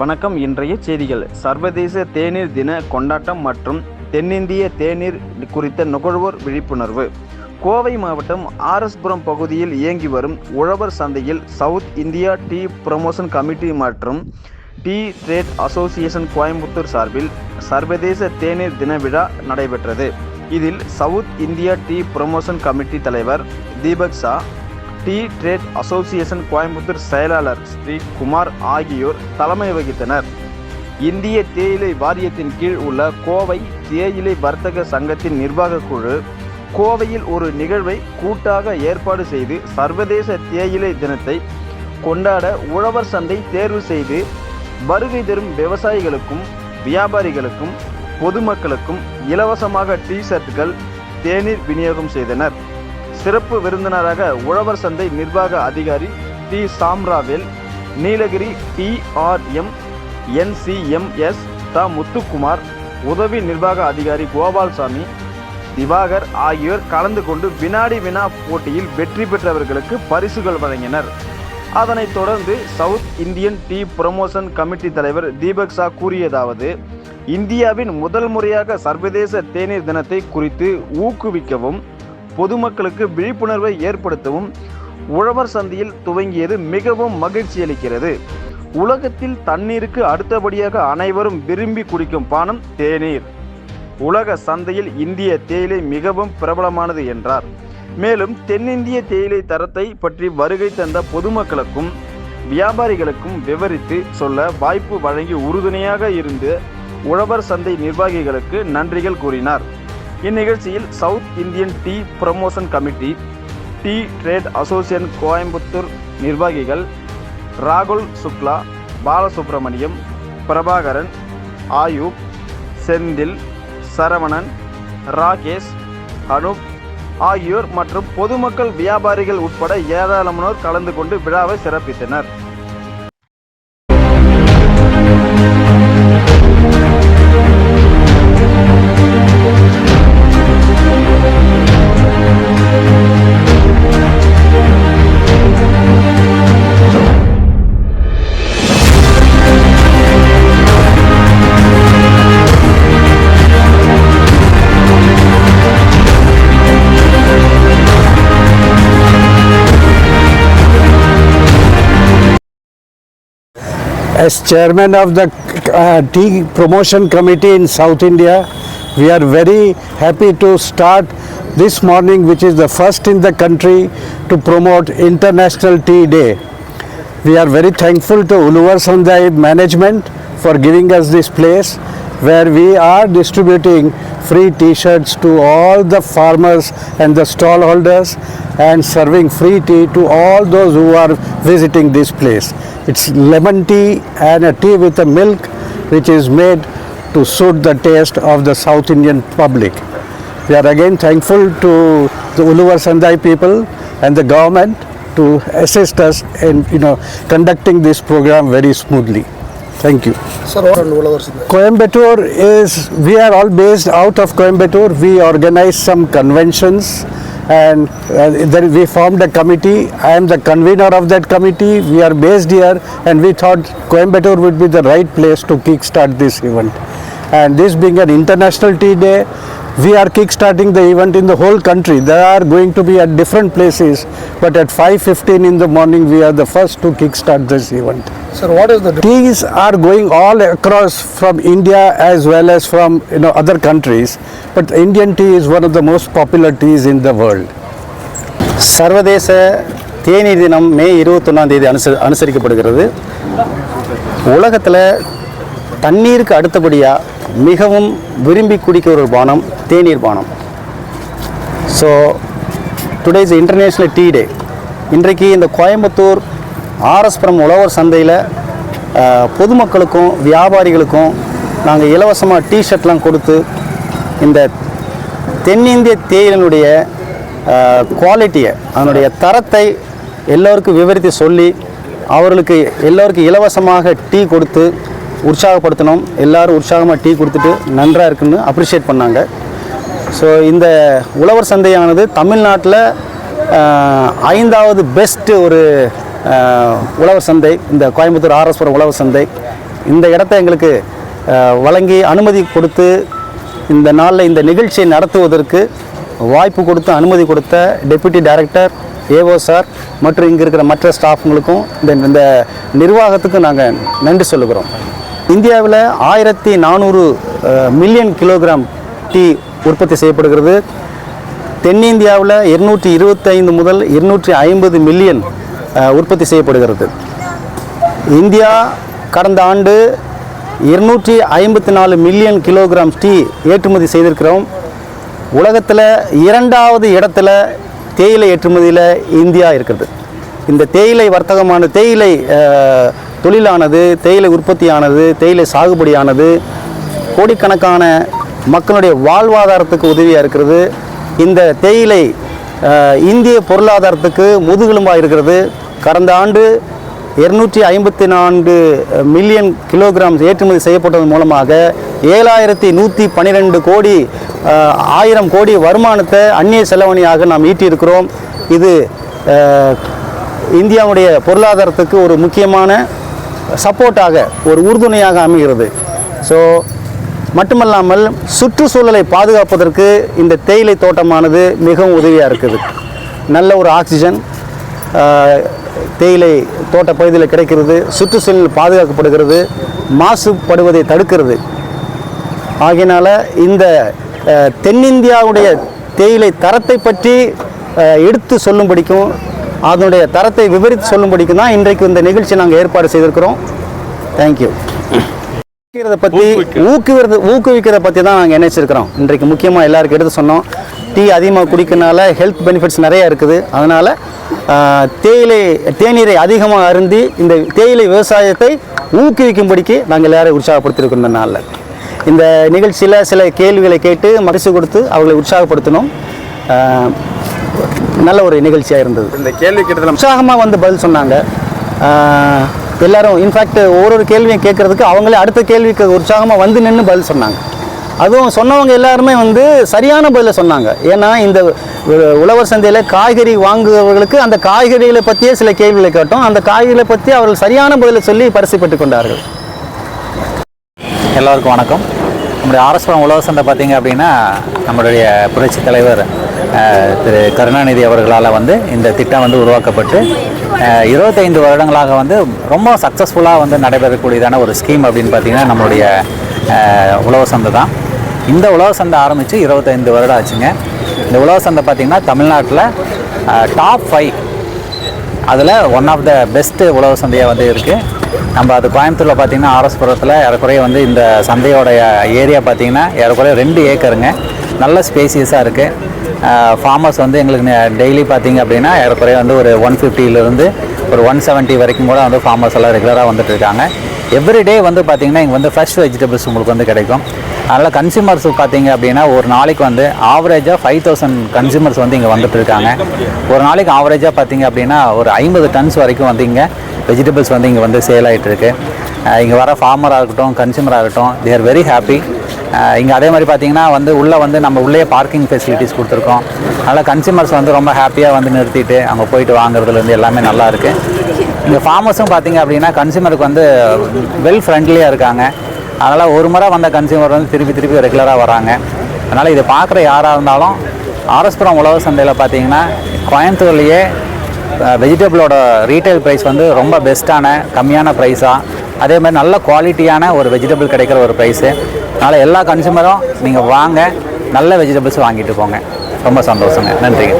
வணக்கம். இன்றைய செய்திகள். சர்வதேச தேநீர் தின கொண்டாட்டம் மற்றும் தென்னிந்திய தேநீர் குறித்த நுகர்வோர் விழிப்புணர்வு. கோவை மாவட்டம் ஆர்எஸ்புரம் பகுதியில் இயங்கி வரும் உழவர் சந்தையில் South India tea promotion committee மற்றும் டீ ட்ரேட் அசோசியேஷன் கோயம்புத்தூர் சார்பில் சர்வதேச தேநீர் தின விழா நடைபெற்றது. இதில் South India tea promotion committee தலைவர் Deepak Shah tea trade association Coimbatore செயலாளர் ஸ்ரீ குமார் ஆகியோர் தலைமை வகித்தனர். இந்திய தேயிலை வாரியத்தின் கீழ் உள்ள கோவை தேயிலை வர்த்தக சங்கத்தின் நிர்வாகக் குழு கோவையில் ஒரு நிகழ்வை கூட்டாக ஏற்பாடு செய்து சர்வதேச தேயிலை தினத்தை கொண்டாட உழவர் சந்தை தேர்வு செய்து வருகை தரும் விவசாயிகளுக்கும் வியாபாரிகளுக்கும் பொதுமக்களுக்கும் இலவசமாக டி ஷர்ட்டுகள் தேநீர் விநியோகம் செய்தனர். சிறப்பு விருந்தினராக உழவர் சந்தை நிர்வாக அதிகாரி T. Samravel Nilgiri TRM NCMS த. முத்துக்குமார் உதவி நிர்வாக அதிகாரி கோபால்சாமி திவாகர் ஆகியோர் கலந்து கொண்டு வினாடி வினா போட்டியில் வெற்றி பெற்றவர்களுக்கு பரிசுகள் வழங்கினர். அதனைத் தொடர்ந்து South Indian tea promotion committee தலைவர் தீபக் ஷா கூறியதாவது இந்தியாவின் முதல் முறையாக சர்வதேச தேநீர் தினத்தை குறித்து ஊக்குவிக்கவும் பொதுமக்களுக்கு விழிப்புணர்வை ஏற்படுத்தவும் உழவர் சந்தையில் துவங்கியது மிகவும் மகிழ்ச்சி அளிக்கிறது. உலகத்தில் தண்ணீருக்கு அடுத்தபடியாக அனைவரும் விரும்பி குடிக்கும் பானம் தேநீர். உலக சந்தையில் இந்திய தேயிலை மிகவும் பிரபலமானது என்றார். மேலும் தென்னிந்திய தேயிலை தரத்தை பற்றி வருகை தந்த பொதுமக்களுக்கும் வியாபாரிகளுக்கும் விவரித்து சொல்ல வாய்ப்பு வழங்கி உறுதுணையாக இருந்து உழவர் சந்தை நிர்வாகிகளுக்கு நன்றிகள் கூறினார். இந்நிகழ்ச்சியில் South Indian tea promotion committee tea trade association Coimbatore நிர்வாகிகள் ராகுல் சுக்லா பாலசுப்ரமணியம் பிரபாகரன் ஆயூப் செந்தில் சரவணன் ராகேஷ் அனுப் ஆகியோர் மற்றும் பொதுமக்கள் வியாபாரிகள் உட்பட ஏராளமானோர் கலந்து கொண்டு விழாவை சிறப்பித்தனர். As chairman of the uh, tea promotion committee in South India, we are very happy to start this morning, which is the first in the country to promote International Tea Day. We are very thankful to Uluvar Sandai management for giving us this place where we are distributing free t-shirts to all the farmers and the stallholders and serving free tea to all those who are visiting this place. It's lemon tea and a tea with a milk which is made to suit the taste of the South Indian public. We are again thankful to the Uluwar Sandai people and the government to assist us in you know conducting this program very smoothly. Thank you. Sir, Coimbatore is, we are all based out of Coimbatore. We organize some conventions and uh, then we formed a committee. I am the convener of that committee. We are based here and we thought Coimbatore would be the right place to kickstart this event. And this being an international tea day, we are kickstarting the event in the whole country. They are going to be at different places, but at 5.15 in the morning, we are the first to kickstart this event. Sir, what is the Teas are going all across from India as well as from you know other countries, but Indian tea is one of the most popular teas in the world. சர்வதேச தேநீர் தினம் மே இருபத்தொன்னாம் தேதி அனுச அனுசரிக்கப்படுகிறது உலகத்தில் தண்ணீருக்கு அடுத்தபடியாக மிகவும் விரும்பி குடிக்கிற ஒரு பானம் தேநீர் பானம். So today is international tea day இன்றைக்கு இந்த கோயம்புத்தூர் ஆர்எஸ்புரம் உழவர் சந்தையில் பொதுமக்களுக்கும் வியாபாரிகளுக்கும் நாங்கள் இலவசமாக டிஷர்ட்லாம் கொடுத்து இந்த தென்னிந்திய தேயிலினுடைய குவாலிட்டியை அதனுடைய தரத்தை எல்லோருக்கும் விவரித்து சொல்லி அவர்களுக்கு எல்லோருக்கும் இலவசமாக டீ கொடுத்து உற்சாகப்படுத்தினோம் எல்லோரும் உற்சாகமாக டீ கொடுத்துட்டு நன்றாக இருக்குன்னு அப்ரிஷியேட் பண்ணாங்க. ஸோ இந்த உழவர் சந்தையானது தமிழ்நாட்டில் ஐந்தாவது பெஸ்ட்டு ஒரு உழவர் சந்தை. இந்த கோயம்புத்தூர் ஆர்எஸ்புரம் உழவர் சந்தை. இந்த இடத்த எங்களுக்கு வழங்கி அனுமதி கொடுத்து இந்த நாளில் இந்த நிகழ்ச்சியை நடத்துவதற்கு வாய்ப்பு கொடுத்து அனுமதி கொடுத்த டெப்யூட்டி டைரக்டர் ஏஓ சார் மற்றும் இங்கே இருக்கிற மற்ற ஸ்டாஃப்ங்களுக்கும் இந்த இந்த நிர்வாகத்துக்கும் நாங்கள் நன்றி சொல்லுகிறோம். இந்தியாவில் ஆயிரத்தி நானூறு மில்லியன் கிலோகிராம் டீ உற்பத்தி செய்யப்படுகிறது. தென்னிந்தியாவில் இருநூற்றி இருபத்தைந்து முதல் இருநூற்றி ஐம்பது மில்லியன் உற்பத்தி செய்யப்படுகிறது. இந்தியா கடந்த ஆண்டு இருநூற்றி ஐம்பத்தி நாலு மில்லியன் கிலோகிராம் டீ ஏற்றுமதி செய்திருக்கிறோம். உலகத்தில் இரண்டாவது இடத்துல தேயிலை ஏற்றுமதியில் இந்தியா இருக்கிறது. இந்த தேயிலை வர்த்தகமான தேயிலை தொழிலானது தேயிலை உற்பத்தியானது தேயிலை சாகுபடியானது கோடிக்கணக்கான மக்களுடைய வாழ்வாதாரத்துக்கு உதவியாக இருக்கிறது. இந்த தேயிலை இந்திய பொருளாதாரத்துக்கு முதுகெலும்பாக இருக்கிறது. கடந்த ஆண்டு இருநூற்றி ஐம்பத்தி நான்கு மில்லியன் கிலோகிராம் ஏற்றுமதி செய்யப்பட்டதன் மூலமாக ஏழாயிரத்தி நூற்றி பன்னிரெண்டு கோடி ஆயிரம் கோடி வருமானத்தை அந்நிய செலவணியாக நாம் ஈட்டியிருக்கிறோம். இது இந்தியாவுடைய பொருளாதாரத்துக்கு ஒரு முக்கியமான சப்போர்ட்டாக ஒரு உறுதுணையாக அமைகிறது. ஸோ மட்டுமல்லாமல் சுற்றுச்சூழலை பாதுகாப்பதற்கு இந்த தேயிலை தோட்டமானது மிகவும் உதவியாக இருக்குது. நல்ல ஒரு ஆக்சிஜன் தேயிலை தோட்ட பகுதியில் கிடைக்கிறது சுற்றுச்சூழல் பாதுகாக்கப்படுகிறது மாசுபடுவதை தடுக்கிறது. ஆகையினால் இந்த தென்னிந்தியாவுடைய தேயிலை தரத்தை பற்றி எடுத்து சொல்லும்படிக்கும் அதனுடைய தரத்தை விவரித்து சொல்லும்படிக்கும் தான் இன்றைக்கு இந்த நிகழ்ச்சி நாங்கள் ஏற்பாடு செய்திருக்கிறோம். தேங்க்யூ ஊக்குவிக்கிறத பற்றி ஊக்குவிக்கிறது ஊக்குவிக்கிறத பற்றி தான் நாங்கள் நினைச்சிருக்கிறோம். இன்றைக்கு முக்கியமாக எல்லாருக்கும் எடுத்து சொன்னோம். டீ அதிகமாக குடிக்கிறனால ஹெல்த் பெனிஃபிட்ஸ் நிறைய இருக்குது. அதனால் தேயிலை தேநீரை அதிகமாக அருந்தி இந்த தேயிலை விவசாயத்தை ஊக்குவிக்கும்படிக்கு நாங்கள் எல்லாரும் உற்சாகப்படுத்தியிருக்கோம் இந்த நாளில். இந்த நிகழ்ச்சியில் சில கேள்விகளை கேட்டு மரிசு கொடுத்து அவர்களை உற்சாகப்படுத்தினோம் ஆஹ், நல்ல ஒரு நிகழ்ச்சியாக இருந்தது. இந்த கேள்வி கேட்டதில் உற்சாகமாக வந்து பதில் சொன்னாங்க. எல்லாரும் இன்ஃபேக்ட் ஒரு ஒரு கேள்வியும் கேட்கறதுக்கு அவங்களே அடுத்த கேள்விக்கு உற்சாகமாக வந்து நின்று பதில் சொன்னாங்க. அதுவும் சொன்னவங்க எல்லாருமே வந்து சரியான பதிலை சொன்னாங்க. ஏன்னா இந்த உழவர் சந்தையில் காய்கறி வாங்குபவர்களுக்கு அந்த காய்கறிகளை பற்றியே சில கேள்விகளை கேட்டோம். அந்த காய்கறிகளை பற்றி அவர்கள் சரியான பதிலை சொல்லி பரிசு பெற்றுக் கொண்டார்கள். எல்லோருக்கும் வணக்கம். நம்முடைய ஆர்எஸ்புரம் உழவர் சந்தை பார்த்தீங்க அப்படின்னா நம்மளுடைய புரட்சி தலைவர் திரு கருணாநிதி அவர்களால் வந்து இந்த திட்டம் வந்து உருவாக்கப்பட்டு இருபத்தைந்து வருடங்களாக வந்து ரொம்ப சக்ஸஸ்ஃபுல்லாக வந்து நடைபெறக்கூடியதான ஒரு ஸ்கீம் அப்படின்னு பார்த்தீங்கன்னா நம்மளுடைய உழவு உழவர் சந்தை தான். இந்த உழவு சந்தை ஆரம்பித்து 25 வருடம் ஆச்சுங்க. இந்த உழவு சந்தை பார்த்திங்கன்னா தமிழ்நாட்டில் டாப் ஃபைவ் அதில் ஒன் ஆஃப் த பெஸ்ட்டு உழவு சந்தையாக வந்து இருக்குது நம்ம அது கோயம்புத்தூரில் பார்த்தீங்கன்னா ஆர்எஸ்புரத்தில் ஏறக்குறைய வந்து இந்த சந்தையோடைய ஏரியா பார்த்தீங்கன்னா ஏறக்குறைய ரெண்டு ஏக்கருங்க. நல்ல ஸ்பேசியஸாக இருக்குது ஃபார்மர்ஸ் வந்து எங்களுக்கு டெய்லி பார்த்தீங்க அப்படின்னா ஏறக்குறைய வந்து ஒரு ஒன் ஃபிஃப்டியிலேருந்து ஒரு ஒன் செவன்ட்டி வரைக்கும் கூட வந்து ஃபார்மர்ஸ் எல்லாம் ரெகுலராக வந்துட்டுருக்காங்க எவ்ரிடே வந்து பார்த்திங்கன்னா இங்கே வந்து ஃப்ரெஷ் வெஜிடபிள்ஸ் உங்களுக்கு வந்து கிடைக்கும். அதனால் கன்சியூமர்ஸ் பார்த்தீங்க அப்படின்னா ஒரு நாளைக்கு வந்து ஆவரேஜாக ஃபைவ் தௌசண்ட் கன்சியூமர்ஸ் வந்து இங்கே வந்துட்டு இருக்காங்க. ஒரு நாளைக்கு ஆவரேஜாக பார்த்தீங்க அப்படின்னா ஒரு ஐம்பது டன்ஸ் வரைக்கும் வந்து இங்கே வெஜிடபிள்ஸ் வந்து இங்கே வந்து சேல் ஆகிட்டு இருக்கு. இங்கே வர ஃபார்மராக இருக்கட்டும் கன்சியூமராக இருக்கட்டும் தே ஆர் வெரி ஹாப்பி இங்கே அதே மாதிரி பார்த்தீங்கன்னா வந்து உள்ளே வந்து நம்ம உள்ளே பார்க்கிங் ஃபெசிலிட்டிஸ் கொடுத்துருக்கோம். அதனால் கன்சியூமர்ஸ் வந்து ரொம்ப ஹாப்பியாக வந்து நிறுத்திட்டு அங்கே போயிட்டு வாங்குறதுலேருந்து எல்லாமே நல்லா இருக்குது இங்கே ஃபார்மர்ஸும் பார்த்தீங்க அப்படின்னா கன்சியூமருக்கு வந்து வெல் ஃப்ரெண்ட்லியாக இருக்காங்க. அதனால் ஒரு முறை வந்த கன்சியூமர் வந்து திருப்பி திருப்பி ரெகுலராக வராங்க. அதனால் இதை பார்க்குற யாராக இருந்தாலும் ஆரஸ்புரம் உழவு சந்தையில் பார்த்தீங்கன்னா கோயம்புத்தூர்லேயே வெஜிடபிளோட ரீட்டைல் ப்ரைஸ் வந்து ரொம்ப பெஸ்ட்டான கம்மியான ப்ரைஸாக அதே மாதிரி நல்ல குவாலிட்டியான ஒரு வெஜிடபிள் கிடைக்கிற ஒரு ப்ரைஸு அதனால் எல்லா கன்சியூமரும் நீங்கள் வாங்க நல்ல வெஜிடபிள்ஸ் வாங்கிட்டு போங்க. ரொம்ப சந்தோஷங்க. நன்றிங்க.